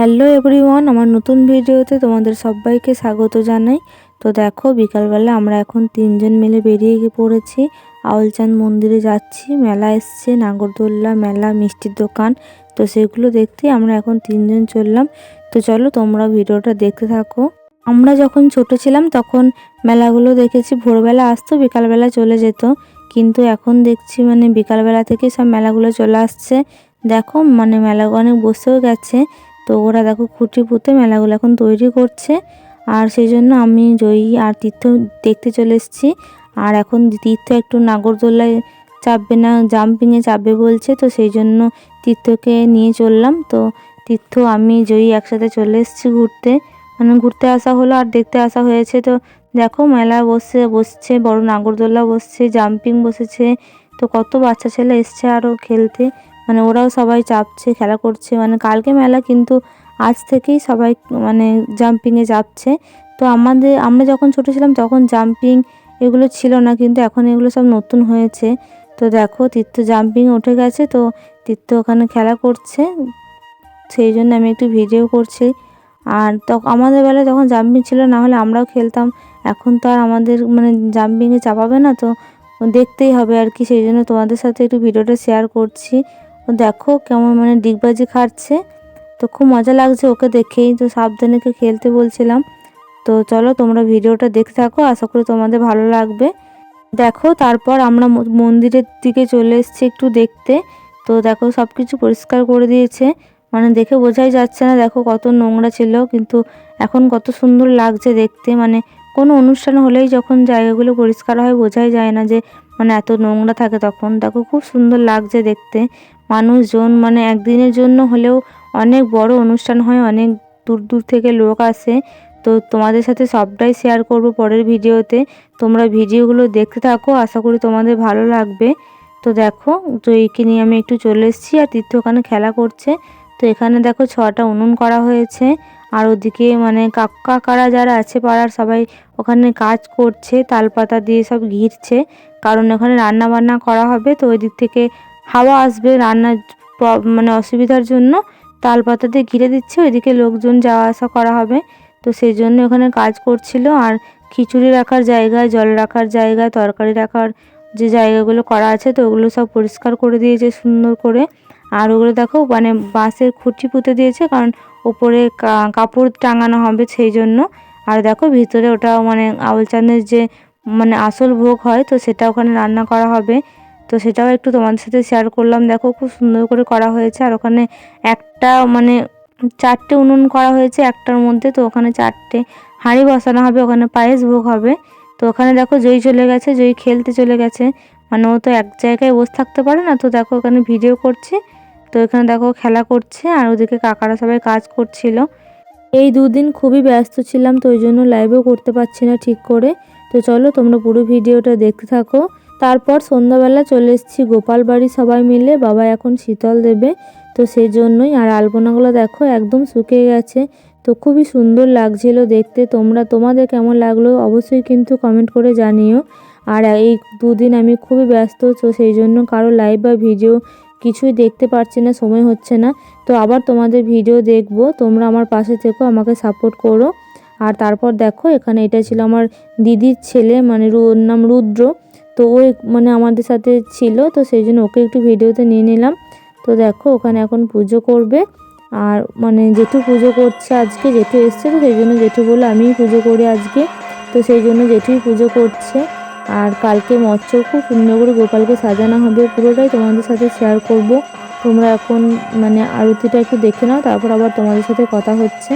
Hello everyone, আমার নতুন ভিডিওতে তোমাদের সবাইকে স্বাগত জানাই। তো দেখো, বিকালবেলা আমরা এখন তিনজন মিলে বেরিয়ে গিয়ে পড়েছি। আউলচাঁদ মন্দিরে যাচ্ছি, মেলা এসছে, নাগরদোল্লা মেলা, মিষ্টির দোকান। তো সেগুলো দেখতে আমরা এখন তিনজন চললাম। তো চলো, তোমরা ভিডিওটা দেখতে থাকো। আমরা যখন ছোট ছিলাম তখন মেলাগুলো দেখেছি, ভোরবেলা আসতো, বিকালবেলা চলে যেত। কিন্তু এখন দেখছি মানে বিকালবেলা থেকে সব মেলাগুলো চলে আসছে। দেখো মানে মেলা অনেক বসেও গেছে। তো ওরা দেখো খুঁটি পুঁতে মেলাগুলো এখন তৈরি করছে। আর সেই জন্য আমি জয়ী আর তীর্থ দেখতে চলে এসেছি। আর এখন তীর্থ একটু নাগরদোলায় চাপবে না জাম্পিংয়ে চাপবে বলছে, তো সেই জন্য তীর্থকে নিয়ে চললাম। তো তীর্থ, আমি, জয়ী একসাথে চলে এসেছি ঘুরতে। মানে ঘুরতে আসা হলো আর দেখতে আসা হয়েছে। তো দেখো মেলা বসে, বসছে, বড় নাগরদোলা বসছে জাম্পিং বসেছে। তো কত বাচ্চা ছেলে এসছে আরও খেলতে। মানে ওরাও সবাই চাপছে, খেলা করছে। মানে কালকে মেলা কিন্তু আজ থেকেই সবাই মানে জাম্পিংয়ে চাপছে তো আমাদের, আমরা যখন ছোটো ছিলাম তখন জাম্পিং এগুলো ছিল না, কিন্তু এখন এগুলো সব নতুন হয়েছে। তো দেখো, তীর্থ জাম্পিং উঠে গেছে, তো তীর্থ ওখানে খেলা করছে। সেই জন্য আমি একটু ভিডিও করছি। আর তখন আমাদের বেলায় তখন জাম্পিং ছিল, না হলে আমরাও খেলতাম। এখন তো আর আমাদের মানে জাম্পিংয়ে চাপাবে না, তো দেখতেই হবে আর কি। সেই জন্য তোমাদের সাথে একটু ভিডিওটা শেয়ার করছি। দেখো কেমন মানে ডিগবাজি খাচ্ছে। তো খুব মজা লাগছে ওকে দেখেই। তো সাবধানে খেলতে বলছিলাম। তো চলো তোমরা ভিডিওটা দেখতে থাকো। আশা করি তোমাদের ভালো লাগবে। দেখো তারপর আমরা মন্দিরের দিকে চলে এসেছি একটু দেখতে। তো দেখো সব কিছু পরিষ্কার করে দিয়েছে। মানে দেখে বোঝাই যাচ্ছে না। দেখো কত নোংরা ছিল। কিন্তু এখন কত সুন্দর লাগছে দেখতে। মানে কোনো অনুষ্ঠান হলেই যখন জায়গাগুলো পরিষ্কার হয় বোঝাই যায় না যে মানে এত নোংরা থাকে তখন। দেখো খুব সুন্দর লাগছে দেখতে। মানুষজন মানে একদিনের জন্য হলেও অনেক বড় অনুষ্ঠান হয়, অনেক দূর দূর থেকে লোক আসে। তো তোমাদের সাথে সবটাই শেয়ার করব পরের ভিডিওতে। তোমরা ভিডিওগুলো দেখতে থাকো, আশা করি তোমাদের ভালো লাগবে। তো দেখো, তো এইকে নিয়ে আমি একটু চলে এসেছি আর তীর্থ ওখানে খেলা করছে। তো এখানে দেখো ছটা উনুন করা হয়েছে। আর ওদিকে মানে কাকা কারা যারা আছে পাড়ার সবাই ওখানে কাজ করছে, তালপাতা দিয়ে সব ঘিরছে। কারণ ওখানে রান্না বান্না করা হবে, তো ওই দিক থেকে হাওয়া আসবে রান্নার মানে অসুবিধার জন্য। তালপাতা দিয়ে ঘিরে দিচ্ছে, ওইদিকে লোকজন যাওয়া আসা করা হবে। তো সেই জন্য ওখানে কাজ করছিল। আর খিচুড়ি রাখার জায়গায়, জল রাখার জায়গায়, তরকারি রাখার যে জায়গাগুলো করা আছে, তো ওগুলো সব পরিষ্কার করে দিয়েছে সুন্দর করে। আর ওগুলো দেখো মানে বাঁশের খুঁটি পুঁতে দিয়েছে, কারণ ওপরে কা- কাপড় টাঙানো হবে সেই জন্য। আর দেখো ভিতরে ওটা মানে আউল চাঁদের যে মানে আসল ভোগ হয়, তো সেটা ওখানে রান্না করা হবে। তো সেটাও একটু তোমাদের সাথে শেয়ার করলাম। দেখো খুব সুন্দর করে করা হয়েছে। আর ওখানে একটা মানে চারটে উনুন করা হয়েছে একটার মধ্যে। তো ওখানে চারটে হাঁড়ি বসানো হবে, ওখানে পায়েস ভোগ হবে। তো ওখানে দেখো জয়ী চলে গেছে জয়ী খেলতে চলে গেছে। মানে ও তো এক জায়গায় বসে থাকতে পারে না। তো দেখো ওখানে ভিডিও করছে। তো এখানে দেখো খেলা করছে আর ওদিকে কাকারা সবাই কাজ করছিল। এই দুদিন খুবই ব্যস্ত ছিলাম তো ওই জন্য লাইভও করতে পারছি না ঠিক করে। তো চলো তোমরা পুরো ভিডিওটা দেখতে থাকো। তারপর সন্ধ্যাবেলা চলে এসেছি গোপাল বাড়ি সবাই মিলে, বাবা এখন শীতল দেবে, তো সেই জন্যই। আর আলপনাগুলো দেখো একদম শুকিয়ে গেছে, তো খুবই সুন্দর লাগছিল দেখতে। তোমরা, তোমাদের কেমন লাগল অবশ্যই কিন্তু কমেন্ট করে জানিও। আর এই দুদিন আমি খুবই ব্যস্ত, তো সেই জন্য কারও লাইভ বা ভিডিও কিছুই দেখতে পারছি না, সময় হচ্ছে না। তো আবার তোমাদের ভিডিও দেখব, তোমরা আমার পাশে থেকো, আমাকে সাপোর্ট করো। আর তারপর দেখো, এখানে এটা ছিল আমার দিদির ছেলে মানে ওর নাম রুদ্র। তো ও মানে আমাদের সাথে ছিল, তো সেই জন্য ওকে একটু ভিডিওতে নিয়ে নিলাম। তো দেখো, ওখানে এখন পুজো করবে। আর মানে জেঠু পুজো করছে আজকে, জেঠু এসছে তো সেই জন্য জেঠু বলে আমিই পুজো করি আজকে। তো সেই জন্য জেঠুই পুজো করছে। আর কালকে মৎস্য খুব সুন্দর করে গোপালকে সাজানো হবে, পুরোটাই তোমাদের সাথে শেয়ার করব। তোমরা এখন মানে আরতিটা একটু দেখে নাও, তারপর আবার তোমাদের সাথে কথা হচ্ছে।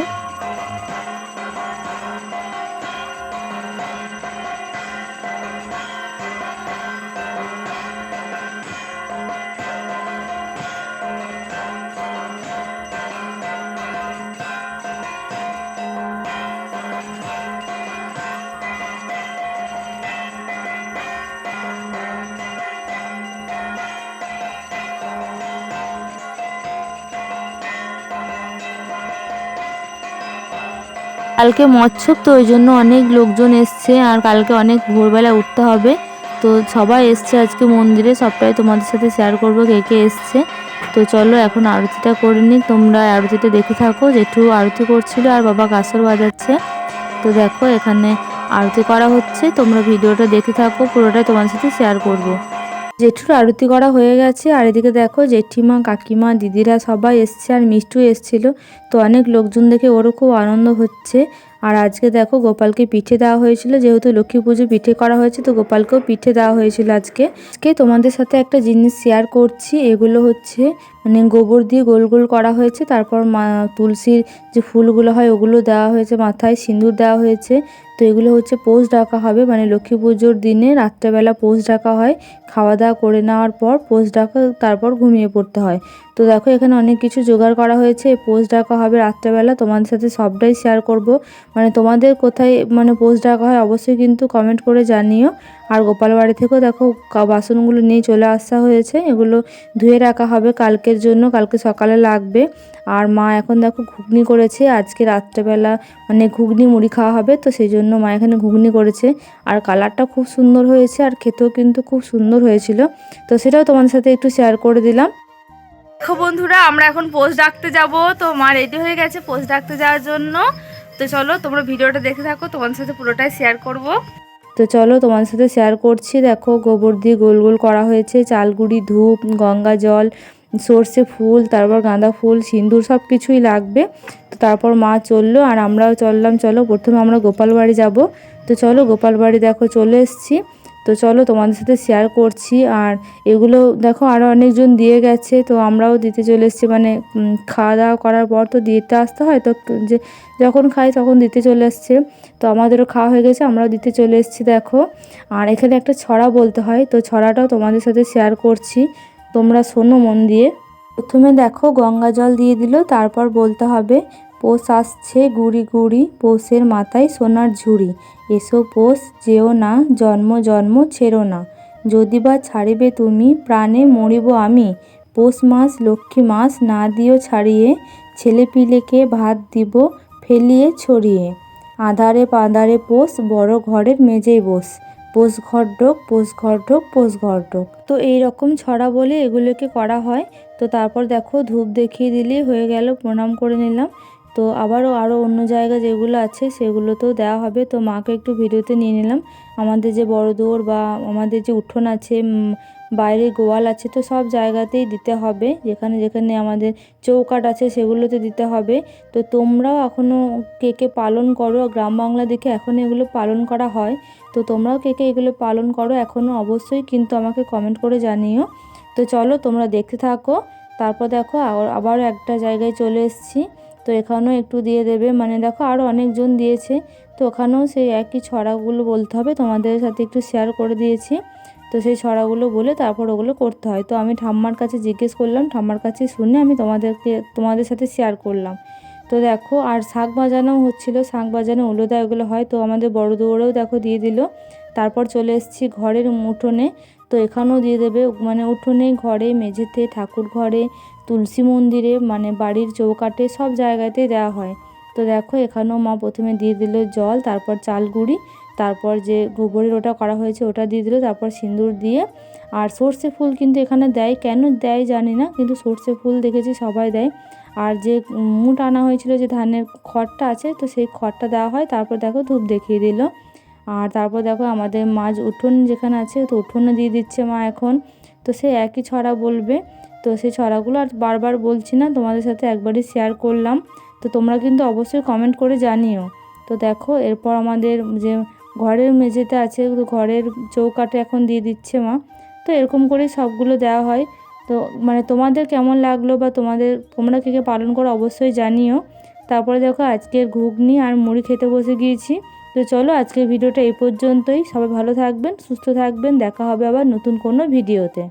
কালকে মৎস্য তো ওই জন্য অনেক লোকজন এসছে আর কালকে অনেক ভোরবেলা উঠতে হবে। তো সবাই এসছে আজকে মন্দিরে, সবটাই তোমাদের সাথে শেয়ার করব কে কে এসছে। তো চলো এখন আরতিটা করে নিই, তোমরা আরতিটা দেখে থাকো। জেঠু আরতি করছিল আর বাবা কাসর বাজাচ্ছে। তো দেখো এখানে আরতি করা হচ্ছে, তোমরা ভিডিওটা দেখে থাকো, পুরোটাই তোমাদের সাথে শেয়ার করব। জেঠুর আরতি করা হয়ে গেছে, আর এদিকে দেখো জেঠিমা, কাকিমা, দিদিরা সবাই এসছে আর মিষ্টু এসছিল। তো অনেক লোকজন দেখে ওরও খুব আনন্দ হচ্ছে। আর আজকে দেখো গোপালকে পিঠে দেওয়া হয়েছিল, যেহেতু লক্ষ্মী পুজো পিঠে করা হয়েছে, তো গোপালকেও পিঠে দেওয়া হয়েছিল আজকে। আজকে তোমাদের সাথে একটা জিনিস শেয়ার করছি, এগুলো হচ্ছে মানে গোবর দিয়ে গোল গোল করা হয়েছে, তারপর মা তুলসীর যে ফুলগুলো হয় ওগুলো দেওয়া হয়েছে, মাথায় সিঁদুর দেওয়া হয়েছে। তো এগুলো হচ্ছে পোষ ডাকা হবে মানে লক্ষ্মী পুজোর দিনে রাত্রেবেলা পোষ ডাকা হয়। খাওয়া দাওয়া করে নেওয়ার পর পোষ ডাকা, তারপর ঘুমিয়ে পড়তে হয়। তো দেখো, এখানে অনেক কিছু জোগাড় করা হয়েছে। পোস্ট ডাকা হবে রাত্রেবেলা। তোমাদের সাথে সবটাই শেয়ার করব। মানে তোমাদের কোথায় মানে পোস্ট ডাকা হয় অবশ্যই কিন্তু কমেন্ট করে জানিও। আর গোপাল বাড়ি থেকেও দেখো বাসনগুলো নিয়ে চলে আসা হয়েছে। এগুলো ধুয়ে রাখা হবে কালকের জন্য। কালকে সকালে লাগবে। আর মা এখন দেখো ঘুগনি করেছে। আজকে রাত্রেবেলা মানে ঘুগনি মুড়ি খাওয়া হবে। তো সেই জন্য মা এখানে ঘুগনি করেছে। আর কালারটা খুব সুন্দর হয়েছে। আর খেতেও কিন্তু খুব সুন্দর হয়েছিল। তো সেটাও তোমাদের সাথে একটু শেয়ার করে দিলাম। দেখো বন্ধুরা, আমরা এখন পোস্ট ডাকতে যাব। তো মা রেডি হয়ে গেছে পোস্ট ডাকতে যাওয়ার জন্য। তো চলো, তোমরা ভিডিওটা দেখে থাকো, তোমাদের সাথে পুরোটাই শেয়ার করব। তো চলো, তোমাদের সাথে শেয়ার করছি। দেখো, গোবর দিয়ে গোল গোল করা হয়েছে। চালগুড়ি, ধূপ, গঙ্গা জল, সর্ষে ফুল, তারপর গাঁদা ফুল, সিঁদুর সব কিছুই লাগবে। তো তারপর মা চলল, আর আমরাও চললাম। চলো, প্রথমে আমরা গোপাল বাড়ি যাব। তো চলো, গোপাল বাড়ি দেখো, চলে এসছি। তো চলো তোমাদের সাথে শেয়ার করছি। আর এগুলো দেখো আরও অনেকজন দিয়ে গেছে, তো আমরাও দিতে চলে এসেছি। মানে খাওয়া দাওয়া করার পর তো দিতে আসতে হয়, তো যে, যখন খাই তখন দিতে চলে এসছে। তো আমাদেরও খাওয়া হয়ে গেছে, আমরাও দিতে চলে এসেছি, দেখো। আর এখানে একটা ছড়া বলতে হয়, তো ছড়াটাও তোমাদের সাথে শেয়ার করছি। তোমরা শোনো মন দিয়ে। প্রথমে দেখো গঙ্গা জল দিয়ে দিল, তারপর বলতে হবে পোষ আসছে গুড়ি গুড়ি, পোষের মাথায় সোনার ঝুড়ি। এসো পোষ, যেও না, জন্ম জন্ম ছেড়ো না। যদি বা ছাড়িবে তুমি, প্রাণে মরিব আমি। পৌষ মাস, লক্ষ্মী মাস, না দিও ছাড়িয়ে। ছেলে পিলেকে ভাত দিব, ফেলিয়ে ছড়িয়ে। আধারে পাদারে পোষ, বড় ঘরের মেজেই বস। পোষ ঘর ঢোক, পোষ ঘর ঢোক, পোষ ঘর ঢোক। তো এই রকম ছড়া বলে এগুলোকে করা হয়। তো তারপর দেখো ধূপ দেখিয়ে দিলেই হয়ে গেল, প্রণাম করে নিলাম। তো আবারও আরও অন্য জায়গা যেগুলো আছে সেগুলোতেও দেওয়া হবে। তো মাকে একটু ভিডিওতে নিয়ে নিলাম। আমাদের যে বড় বা আমাদের যে উঠোন আছে বাইরে গোয়াল আছে, তো সব জায়গাতেই দিতে হবে। যেখানে যেখানে আমাদের চৌকাট আছে সেগুলোতে দিতে হবে। তো তোমরাও এখনও কে কে পালন করো, গ্রাম বাংলা দেখে এখন এগুলো পালন করা হয়। তো তোমরাও কে কে এগুলো পালন করো এখনও অবশ্যই কিন্তু আমাকে কমেন্ট করে জানিও। তো চলো তোমরা দেখতে থাকো। তারপর দেখো আবারও একটা জায়গায় চলে এসেছি। তো এখানেও একটু দিয়ে দেবে। মানে দেখো আরও অনেকজন দিয়েছে। তো ওখানেও সেই একই ছড়াগুলো বলতে হবে। তোমাদের সাথে একটু শেয়ার করে দিয়েছি। তো সেই ছড়াগুলো বলে তারপর ওগুলো করতে হয়। তো আমি ঠাম্মার কাছে জিজ্ঞেস করলাম। ঠাম্মার কাছে শুনে আমি তোমাদেরকে, তোমাদের সাথে শেয়ার করলাম। তো দেখো, আর শাক বাজানো হচ্ছিল। শাক বাজানো উলোদা এগুলো হয়। তো আমাদের বড় দৌড়েও দেখো দিয়ে দিল। তারপর চলে এসেছি ঘরের উঠোনে। তো এখানেও দিয়ে দেবে। মানে উঠোনে ঘরে, মেঝেতে, ঠাকুর ঘরে তুলসী মন্দিরে মানে বাড়ির চৌকাটে সব জায়গাতেই দেওয়া হয়। তো দেখো, এখানেও মা প্রথমে দিয়ে দিল জল, তারপর চাল গুঁড়ি, তারপর যে গোবরের ওটা করা হয়েছে ওটা দিয়ে দিল, তারপর সিঁদুর দিয়ে। আর সর্ষে ফুল কিন্তু এখানে দেয়। কেন দেয় জানি না, কিন্তু সর্ষে ফুল দেখেছি সবাই দেয়। আর যে মুট আনা হয়েছিল যে ধানের খড়টা আছে, তো সেই খড়টা দেওয়া হয়। তারপর দেখো ধূপ দেখিয়ে দিল। আর তারপর দেখো আমাদের মাছ উঠোন যেখানে আছে, তো উঠোনে দিয়ে দিচ্ছে মা এখন। তো সে একই ছড়া বলবে। তো সেই ছড়াগুলো আর বারবার বলছি না, তোমাদের সাথে একবারই শেয়ার করলাম। তো তোমরা কিন্তু অবশ্যই কমেন্ট করে জানিও। তো দেখো, এরপর আমাদের যে ঘরের মেঝেতে আছে ঘরের চৌকাটে এখন দিয়ে দিচ্ছে মা। তো এরকম করেই সবগুলো দেওয়া হয়। তো মানে তোমাদের কেমন লাগল বা তোমাদের, তোমরা কে কে পালন করো অবশ্যই জানিও। তারপরে দেখো, আজকের ঘুগনি আর মুড়ি খেতে বসে গিয়েছি। তো চলো, আজকের ভিডিওটা এই পর্যন্তই। সবাই ভালো থাকবেন, সুস্থ থাকবেন। দেখা হবে আবার নতুন কোনো ভিডিওতে।